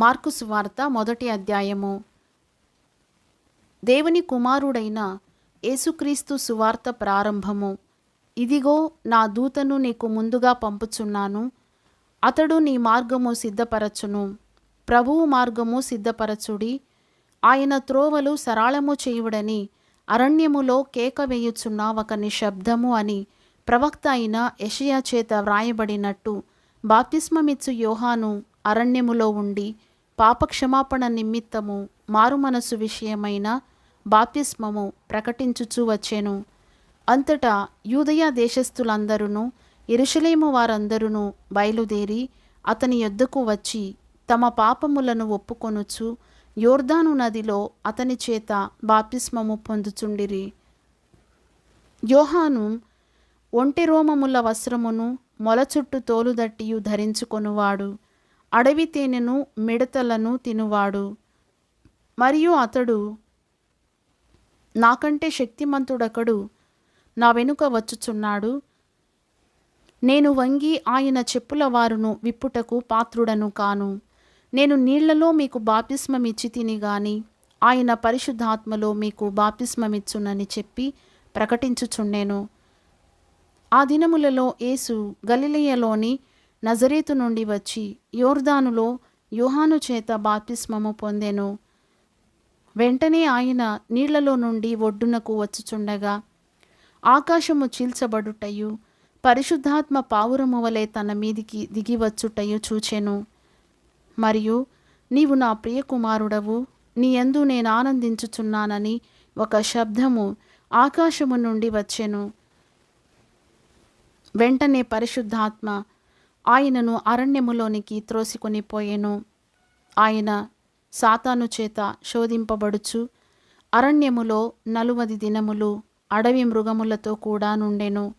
Mark సువార్త మొదటి అధ్యాయము. దేవుని కుమారుడైన యేసుక్రీస్తు సువార్త ప్రారంభము. ఇదిగో నా దూతను నీకు ముందుగా పంపుచున్నాను. అతడు నీ మార్గము సిద్ధపరచును. ప్రభువు మార్గము సిద్ధపరచుడి. ఆయన త్రోవలు సరళము చేయుడని అరణ్యములో కేక వేయుచున్న ఒక నిశ్శబ్దము అని ప్రవక్త అయిన యషయా చేత వ్రాయబడినట్టు బాప్తిస్మమిచ్చు యోహాను అరణ్యములో ఉండి పాపక్షమాపణ నిమిత్తము మారుమనసు విషయమైన బాప్తిస్మము ప్రకటించుచూ వచ్చెను. అంతటా యూదయ దేశస్థులందరూ ఇరుషలేము వారందరూ బయలుదేరి అతని యొద్దకు వచ్చి తమ పాపములను ఒప్పుకొనుచు యోర్దాను నదిలో అతని చేత బాప్తిస్మము పొందుచుండిరి. యోహాను ఒంటి రోమముల వస్త్రమును మొల చుట్టూ తోలుదట్టియు ధరించుకొనువాడు. అడవి తేనెను మిడతలను తినువాడు. మరియు అతడు నాకంటే శక్తిమంతుడకడు నా వెనుక వచ్చుచున్నాడు. నేను వంగి ఆయన చెప్పుల వారును విప్పుటకు పాత్రుడను కాను. నేను నీళ్ళలో మీకు బాప్తిస్మమిచ్చి తిని గాని ఆయన పరిశుద్ధాత్మలో మీకు బాప్తిస్మమిచ్చునని చెప్పి ప్రకటించుచుండెను. ఆ దినములలో యేసు గలిలయలోని నజరేతు నుండి వచ్చి యోర్దానులో యోహాను చేత బాప్తిస్మము పొందెను. వెంటనే ఆయన నీళ్ళలో నుండి ఒడ్డునకు వచ్చుచుండగా ఆకాశము చీల్చబడుటయు పరిశుద్ధాత్మ పావురము వలె తన మీదికి దిగివచ్చుటయు చూచెను. మరియు నీవు నా ప్రియకుమారుడవు నీ ఎందు నేను ఆనందించుచున్నానని ఒక శబ్దము ఆకాశము నుండి వచ్చెను. వెంటనే పరిశుద్ధాత్మ ఆయనను అరణ్యములోనికి త్రోసికొని పోయెను. ఆయన సాతాను చేత శోధింపబడుచు అరణ్యములో నలువది దినములు అడవి మృగములతో కూడా నుండెను.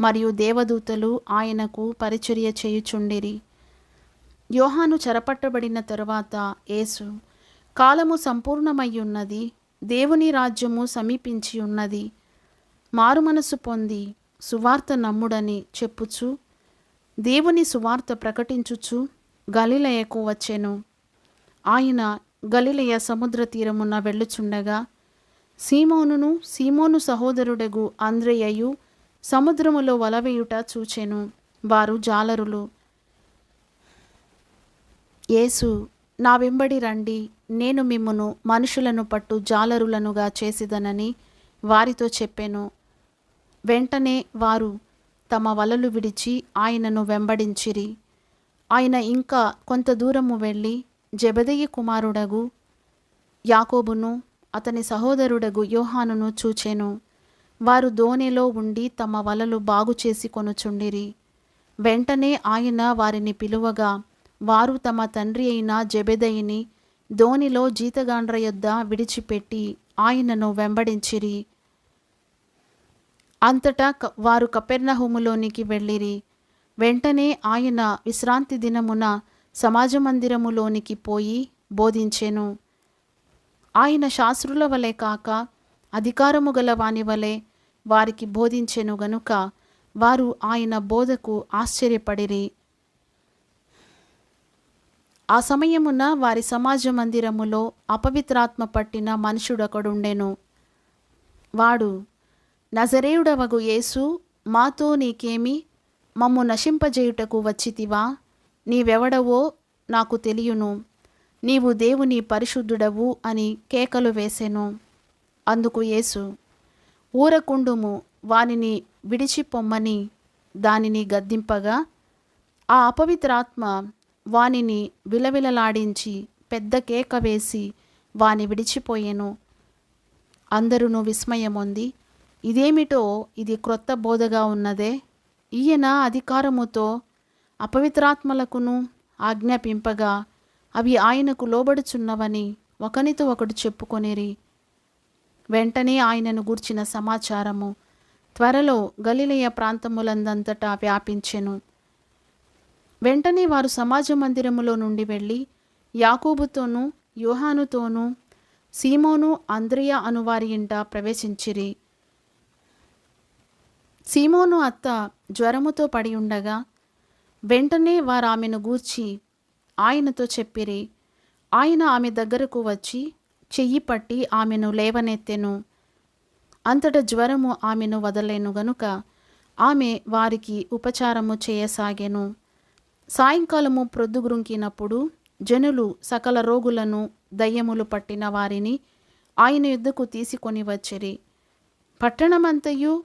మరియు దేవదూతలు ఆయనకు పరిచర్య చేయుచుండిరి. యోహాను చెరపట్టబడిన తరువాత యేసు కాలము సంపూర్ణమయ్యున్నది దేవుని రాజ్యము సమీపించి ఉన్నది మారుమనసు పొంది సువార్త నమ్ముడని చెప్పుచు దేవుని సువార్త ప్రకటించుచు గలిలయకు వచ్చెను. ఆయన గలిలయ సముద్ర తీరమున వెళ్ళుచుండగా సీమోనును సీమోను సహోదరుడగు అంద్రయ్యయు సముద్రములో వలవేయుట చూచెను. వారు జాలరులు యేసు నా వెంబడి రండి. నేను మిమ్మును మనుషులను పట్టు జాలరులనుగా చేసిదనని వారితో చెప్పాను. వెంటనే వారు తమ వలలు విడిచి ఆయనను వెంబడించిరి. ఆయన ఇంకా కొంత దూరము వెళ్ళి జబదయ్య కుమారుడగు యాకోబును అతని సహోదరుడగు యోహానును చూచెను. వారు దోణిలో ఉండి తమ వలలు బాగు చేసి కొనుచుండిరి. వెంటనే ఆయన వారిని పిలువగా వారు తమ తండ్రి అయిన జబెదయిని దోణిలో జీతగాండ్ర యొద్ద విడిచిపెట్టి ఆయనను వెంబడించిరి. అంతటా క- వారు కపెర్నహుములోనికి వెళ్ళిరి. వెంటనే ఆయన విశ్రాంతి దినమున సమాజ మందిరములోనికి పోయి బోధించెను. ఆయన శాస్త్రుల వలె కాక అధికారము గల వాని వలె వారికి బోధించెను గనుక వారు ఆయన బోధకు ఆశ్చర్యపడిరి. ఆ సమయమున వారి సమాజ మందిరములో అపవిత్రాత్మ పట్టిన మనుషుడొకడుండెను. వాడు నజరేయుడవగు యేసు మాతో నీకేమి? మమ్ము నశింపజేయుటకు వచ్చితివా? నీవెవడవో నాకు తెలియను. నీవు దేవుని పరిశుద్ధుడవు అని కేకలు వేసెను. అందుకు యేసు ఊరకుండుము వానిని విడిచిపొమ్మని దానిని గద్దింపగా ఆ అపవిత్రాత్మ వానిని విలవిలలాడించి పెద్ద కేక వేసి వాని విడిచిపోయెను. అందరూ విస్మయమొంది ఇదేమిటో ఇది క్రొత్త బోధగా ఉన్నదే. ఈయన అధికారముతో అపవిత్రాత్మలకును ఆజ్ఞాపింపగా అవి ఆయనకు లోబడుచున్నవని ఒకనితో ఒకడు చెప్పుకొనిరి. వెంటనే ఆయనను గూర్చిన సమాచారము త్వరలో గలిలయ ప్రాంతములందంతటా వ్యాపించెను. వెంటనే వారు సమాజ మందిరములో నుండి వెళ్ళి యాకూబుతోనూ యోహానుతోనూ సీమోను అంద్రియ అనువారి ఇంట ప్రవేశించిరి. సీమోను అత్త జ్వరముతో పడి ఉండగా వెంటనే వారు ఆమెను గూర్చి ఆయనతో చెప్పిరి. ఆయన ఆమె దగ్గరకు వచ్చి చెయ్యి పట్టి ఆమెను లేవనెత్తెను. అంతట జ్వరము ఆమెను వదలేను గనుక ఆమె వారికి ఉపచారము చేయసాగెను. సాయంకాలము ప్రొద్దుగురుంకినప్పుడు జనులు సకల రోగులను దయ్యములు పట్టిన వారిని ఆయన యుద్ధకు తీసుకొని వచ్చిరి. పట్టణమంతయు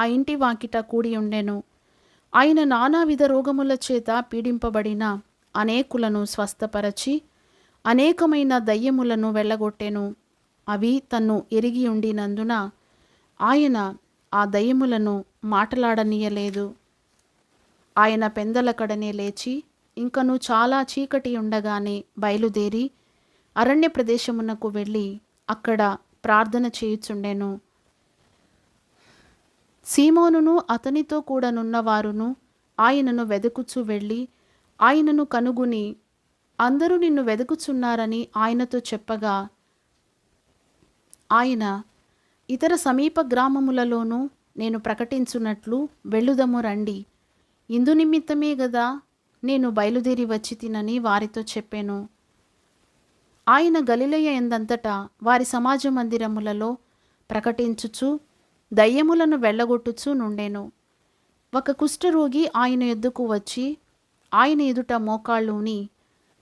ఆ ఇంటి వాకిట కూడి ఉండెను. ఆయన నానావిధ రోగముల చేత పీడింపబడిన అనేకులను స్వస్థపరచి అనేకమైన దయ్యములను వెళ్ళగొట్టెను. అవి తన్ను ఎరిగి ఉండినందున ఆయన ఆ దయ్యములను మాటలాడనీయలేదు. ఆయన పెందలకడనే లేచి ఇంకను చాలా చీకటి ఉండగానే బయలుదేరి అరణ్య ప్రదేశమునకు వెళ్ళి అక్కడ ప్రార్థన చేయుచుండెను. సీమోనును అతనితో కూడానున్నవారును ఆయనను వెదకుచు వెళ్ళి ఆయనను కనుగొని అందరూ నిన్ను వెదుకుచున్నారని ఆయనతో చెప్పగా ఆయన ఇతర సమీప గ్రామములలోనూ నేను ప్రకటించున్నట్లు వెళ్ళుదము రండి. ఇందు నిమిత్తమే గదా నేను బయలుదేరి వచ్చి తినని వారితో చెప్పాను. ఆయన గలిలయ ఎందంతటా వారి సమాజ మందిరములలో ప్రకటించుచు దయ్యములను వెళ్ళగొట్టుచు నుండెను. ఒక కుష్ఠరోగి ఆయన ఎద్దుకు వచ్చి ఆయన ఎదుట మోకాళ్ళూని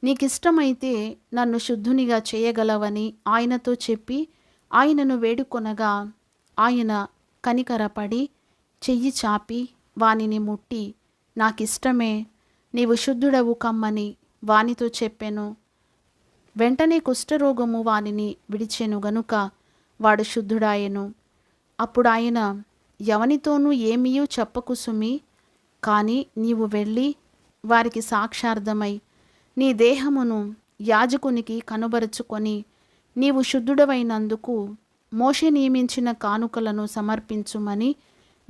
నీకిష్టమైతే నన్ను శుద్ధునిగా చేయగలవని ఆయనతో చెప్పి ఆయనను వేడుకొనగా ఆయన కనికరపడి చెయ్యి చాపి వానిని ముట్టి నాకిష్టమే నీవు శుద్ధుడవు కమ్మని వానితో చెప్పెను. వెంటనే కుష్ఠరోగము వానిని విడిచెను గనుక వాడు శుద్ధుడాయెను. అప్పుడు ఆయన ఎవనితోనూ ఏమీయూ చెప్పకు సుమి కానీ నీవు వెళ్ళి వారికి సాక్షార్థమై నీ దేహమును యాజకునికి కనుబరుచుకొని నీవు శుద్ధుడవైనందుకు మోషే నియమించిన కానుకలను సమర్పించుమని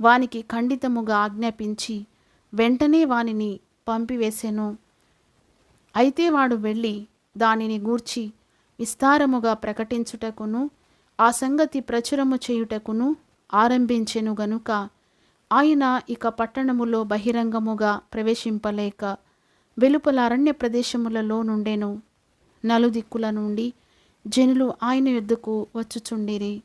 వానికి ఖండితముగా ఆజ్ఞాపించి వెంటనే వానిని పంపివేసెను. అయితే వాడు వెళ్ళి దానిని గూర్చి విస్తారముగా ప్రకటించుటకును ఆ సంగతి ప్రచురము చేయుటకును ఆరంభించెను గనుక ఆయన ఇక పట్టణములో బహిరంగముగా ప్రవేశింపలేక వెలుపల అరణ్య ప్రదేశములలో నుండెను. నలుదిక్కుల నుండి జనులు ఆయన యుద్ధకు వచ్చుచుండిరి.